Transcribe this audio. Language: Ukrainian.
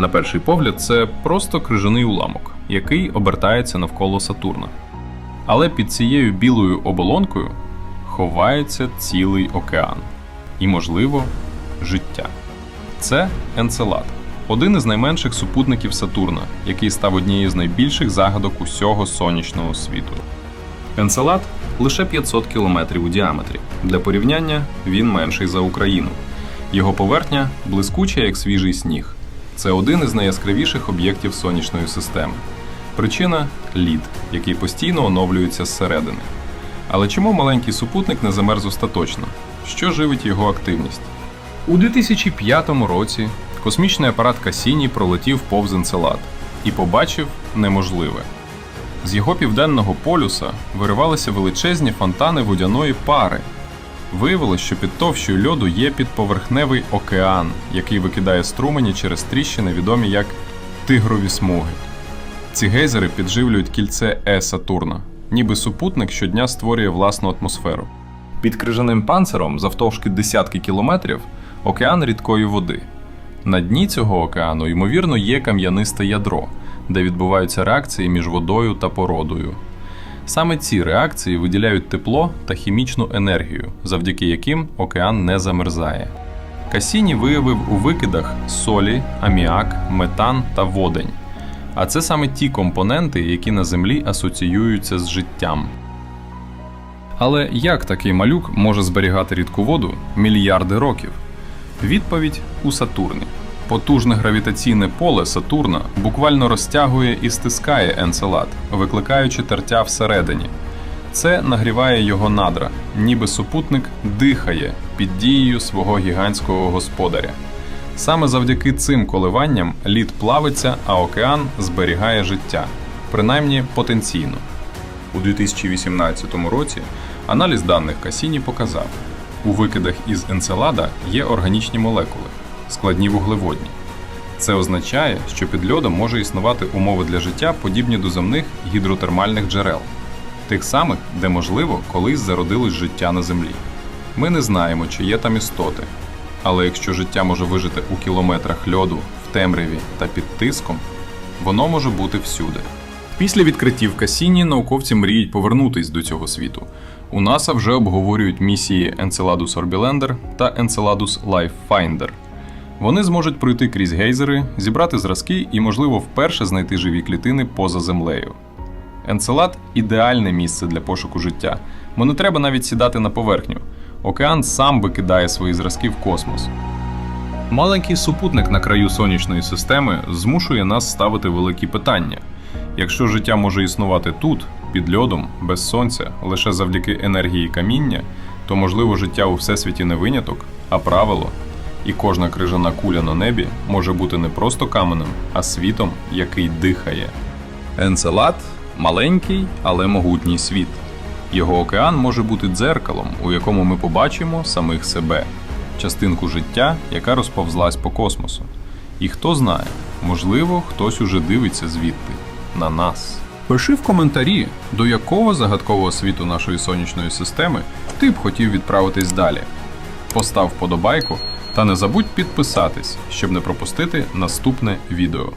На перший погляд, це просто крижаний уламок, який обертається навколо Сатурна. Але під цією білою оболонкою ховається цілий океан і, можливо, життя. Це Енцелад, один із найменших супутників Сатурна, який став однією з найбільших загадок усього сонячного світу. Енцелад лише 500 кілометрів у діаметрі. Для порівняння він менший за Україну. Його поверхня блискуча, як свіжий сніг. Це один із найяскравіших об'єктів сонячної системи. Причина лід, який постійно оновлюється зсередини. Але чому маленький супутник не замерз остаточно? Що живить його активність? У 2005 році космічний апарат Касіні пролетів повз Енцелад і побачив неможливе. З його південного полюса виривалися величезні фонтани водяної пари. Виявилось, що під товщою льоду є підповерхневий океан, який викидає струмені через тріщини, відомі як тигрові смуги. Ці гейзери підживлюють кільце Е Сатурна, ніби супутник щодня створює власну атмосферу. Під крижаним панциром, завтовшки десятки кілометрів, океан рідкої води. На дні цього океану, ймовірно, є кам'янисте ядро, де відбуваються реакції між водою та породою. Саме ці реакції виділяють тепло та хімічну енергію, завдяки яким океан не замерзає. Касіні виявив у викидах солі, аміак, метан та водень. А це саме ті компоненти, які на Землі асоціюються з життям. Але як такий малюк може зберігати рідку воду мільярди років? Відповідь у Сатурні. Потужне гравітаційне поле Сатурна буквально розтягує і стискає Енцелад, викликаючи тертя всередині. Це нагріває його надра, ніби супутник дихає під дією свого гігантського господаря. Саме завдяки цим коливанням лід плавиться, а океан зберігає життя, принаймні потенційно. У 2018 році аналіз даних Касіні показав, у викидах із Енцелада є органічні молекули, складні вуглеводні. Це означає, що під льодом може існувати умови для життя, подібні до земних гідротермальних джерел, тих самих, де, можливо, колись зародилось життя на землі. Ми не знаємо, чи є там істоти, але якщо життя може вижити у кілометрах льоду, в темряві та під тиском, воно може бути всюди. Після відкриттів Касіні науковці мріють повернутись до цього світу. У НАСА вже обговорюють місії Enceladus Orbilander та Enceladus Life Finder. Вони зможуть пройти крізь гейзери, зібрати зразки і, можливо, вперше знайти живі клітини поза землею. Енцелад ідеальне місце для пошуку життя, бо не треба навіть сідати на поверхню. Океан сам викидає свої зразки в космос. Маленький супутник на краю сонячної системи змушує нас ставити великі питання. Якщо життя може існувати тут, під льодом, без сонця, лише завдяки енергії каміння, то можливо життя у всесвіті не виняток, а правило. І кожна крижана куля на небі може бути не просто каменем, а світом, який дихає. Енцелад маленький, але могутній світ. Його океан може бути дзеркалом, у якому ми побачимо самих себе, частинку життя, яка розповзлась по космосу. І хто знає, можливо, хтось уже дивиться звідти на нас. Пиши в коментарі, до якого загадкового світу нашої сонячної системи ти б хотів відправитись далі. Постав вподобайку та не забудь підписатись, щоб не пропустити наступне відео.